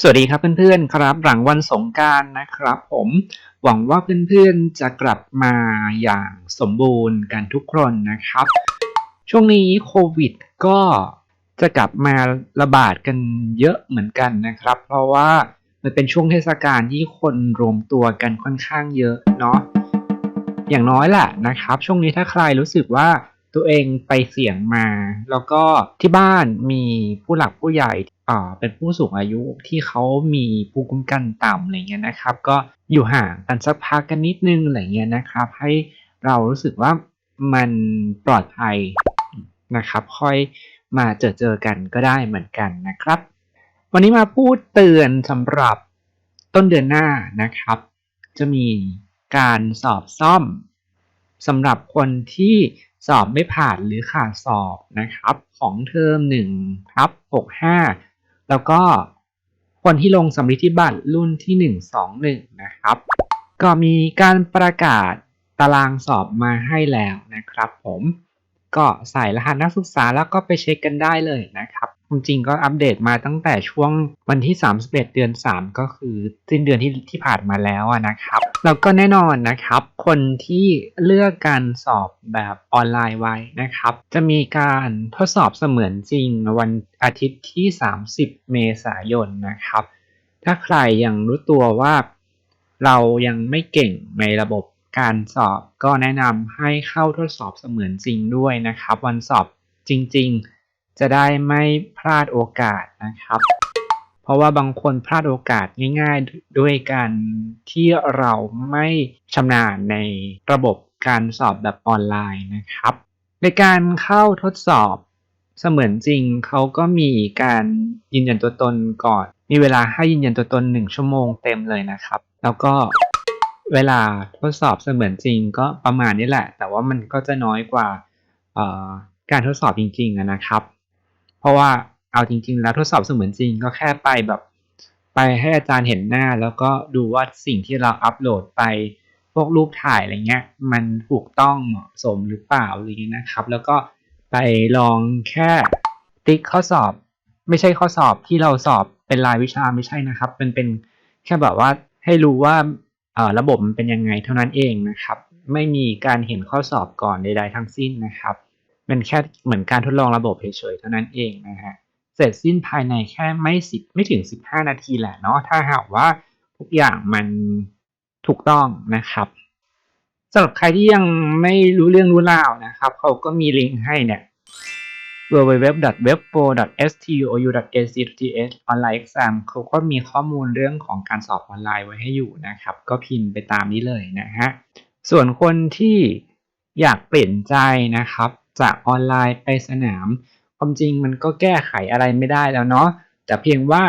สวัสดีครับเพื่อนๆครับหลังวันสงการนะครับ ผมหวังว่าเพื่อนๆจะกลับมาอย่างสมบูรณ์กันทุกคนนะครับ ช่วงนี้โควิดก็จะกลับมาระบาดกันเยอะเหมือนกันนะครับ เพราะว่ามันเป็นช่วงเทศกาลที่คนรวมตัวกันค่อนข้างเยอะเนาะอย่างน้อยแหละนะครับ ช่วงนี้ถ้าใครรู้สึกว่า ตัวเองไปเสี่ยงมา แล้วก็ที่บ้านมีผู้หลักผู้ใหญ่อ่าเป็นผู้สูงอายุที่เขามีภูมิคุ้มกันต่ำอะไรเงี้ยนะครับ ก็อยู่ห่างกันสักพักกันนิดนึงอะไรเงี้ยนะครับ ให้เรารู้สึกว่ามันปลอดภัยนะครับ ค่อยมาเจอเจอกันก็ได้เหมือนกันนะครับ วันนี้มาพูดเตือนสำหรับต้นเดือนหน้านะครับ จะมีการสอบซ่อม สำหรับคนที่สอบไม่ผ่านหรือขาดสอบนะครับของเทอม1ครับ65 แล้วก็คนที่ลงสำริดที่บัตรรุ่นที่ 121 นะครับ ก็มีการประกาศตารางสอบมาให้แล้วนะครับผมก็ใส่รหัสนักศึกษาแล้วก็ไปเช็คกันได้เลยนะครับ จริงก็อัปเดตมาตั้งแต่ช่วงวันที่ 31 เดือน 3 ก็คือสิ้นเดือนที่ที่ผ่านมาแล้วนะครับ แล้วก็แน่นอนนะครับ คนที่เลือกการสอบแบบออนไลน์ไว้นะครับ จะมีการทดสอบเสมือนจริงวันอาทิตย์ที่ 30 เมษายนนะครับ ถ้าใครยังรู้ตัวว่าเรายังไม่เก่งในระบบการสอบก็แนะนำให้เข้าทดสอบเสมือนจริงด้วยนะครับ วันสอบจริง ๆ จะได้ไม่พลาดโอกาสนะครับ เพราะว่าบางคนพลาดโอกาสง่าย ๆ ด้วยการที่เราไม่ชำนาญในระบบการสอบแบบออนไลน์นะครับ ในการเข้าทดสอบเสมือนจริงเขาก็มีการยืนยันตัวตนก่อน มีเวลาให้ยืนยันตัวตน 1 ชั่วโมงเต็มเลยนะครับ แล้วก็เวลาทดสอบเสมือนจริงก็ประมาณนี้แหละ แต่ว่ามันก็จะน้อยกว่าการทดสอบจริงๆนะครับ เพราะว่าเอาจริง ๆ แล้วทดสอบเสมือนจริงก็แค่ไปแบบ ไปให้อาจารย์เห็นหน้า แล้วก็ดูว่าสิ่งที่เราอัปโหลดไปพวกรูปถ่ายอะไรเงี้ย มันถูกต้องเหมาะสมหรือเปล่าอะไรเงี้ยนะครับ แล้วก็ไปลองแค่ติ๊กข้อสอบ ไม่ใช่ข้อสอบที่เราสอบเป็นรายวิชาไม่ใช่นะครับ มันเป็นแค่แบบว่าให้รู้ว่าระบบมันเป็นยังไงเท่านั้นเองนะครับ ไม่มีการเห็นข้อสอบก่อนใดๆทั้งสิ้นนะครับ เป็นแค่เหมือนการทดลองระบบเฉยๆเท่านั้นเองนะฮะเสร็จสิ้นภายในแค่ไม่สิบไม่ถึง 15 นาทีแหละเนาะถ้าหากว่าทุกอย่างมันถูกต้องนะครับสำหรับใครที่ยังไม่รู้เรื่องรู้ราวนะครับ เขาก็มีลิงก์ให้เนี่ย www webpro stu ac th online exam เขาก็มีข้อมูลเรื่องของการสอบออนไลน์ไว้ให้อยู่นะครับ ก็พิมพ์ไปตามนี้เลยนะฮะ ส่วนคนที่อยากเปลี่ยนใจนะครับ จากออนไลน์ไปสนาม ความจริงมันก็แก้ไขอะไรไม่ได้แล้วเนาะแต่เพียงว่า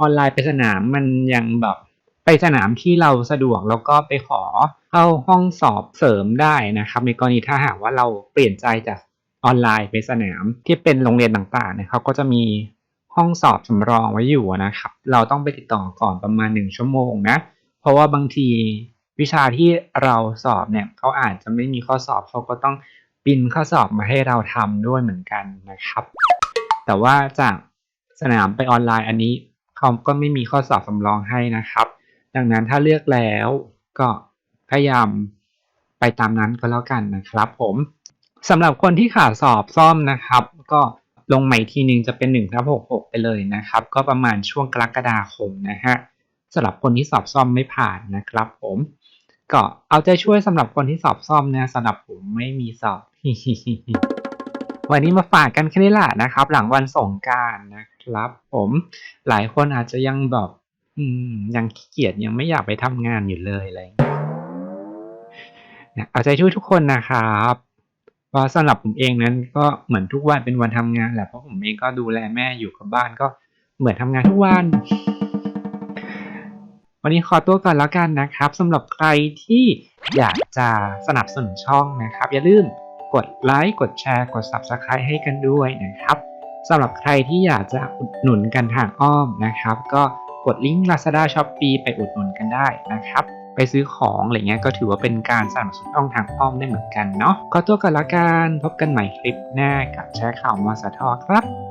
ออนไลน์ไปสนามมันยังแบบไปสนามที่เราสะดวกแล้วก็ไปขอเข้าห้องสอบเสริมได้นะครับในกรณีถ้าหากว่าเราเปลี่ยนใจจากออนไลน์ไปสนามที่เป็นโรงเรียนต่างๆเนี่ยเขาก็จะมีห้องสอบสำรองไว้อยู่นะครับ เราต้องไปติดต่อก่อนประมาณหนึ่งชั่วโมงนะ เพราะว่าบางทีวิชาที่เราสอบเนี่ยเขาอาจจะไม่มีข้อสอบเขาก็ต้อง ปินข้อสอบมาให้เราทำด้วยเหมือนกันนะครับ แต่ว่าจากสนามไปออนไลน์อันนี้เขาก็ไม่มีข้อสอบสำรองให้นะครับ ดังนั้นถ้าเลือกแล้วก็พยายามไปตามนั้นก็แล้วกันนะครับ ผมสำหรับคนที่ขาดสอบซ่อมนะครับ ก็ลงใหม่ทีนึงจะเป็น1ทับ66 ไปเลยนะครับ ก็ประมาณช่วงกรกฎาคมนะฮะสำหรับคนที่สอบซ่อมไม่ผ่านนะครับ ผม ก็เอาใจช่วยสำหรับคนที่สอบซ่อมนะสำหรับผมไม่มีสอบ วันนี้มาฝากกันแค่นี้แหละนะครับ หลังวันสงการนะครับ ผมหลายคนอาจจะยังแบบยังขี้เกียจยังไม่อยากไปทำงานอยู่เลยอะไรเอาใจช่วยทุกคนนะครับเพราะสำหรับผมเองนั้นก็เหมือนทุกวันเป็นวันทำงานแหละเพราะผมเองก็ดูแลแม่อยู่กับบ้านก็เหมือนทำงานทุกวัน วันนี้ขอตัวก่อนแล้วกันนะครับสำหรับใครที่อยากจะสนับสนุนช่องนะครับ อย่าลืม กดไลค์กดแชร์ กด Subscribe ให้กันด้วยนะครับสำหรับใครที่อยากจะอุดหนุนกันทางอ้อมนะครับ ก็กดลิงก์ Lazada Shopee ไปอุดหนุนกันได้นะครับ ไปซื้อของอะไรเงี้ยก็ถือว่าเป็นการสนับสนุนช่องทางอ้อมได้เหมือนกันเนาะก็ตัวกันละกันพบกันใหม่คลิปหน้ากับแชร์ข่าวมสทอครับ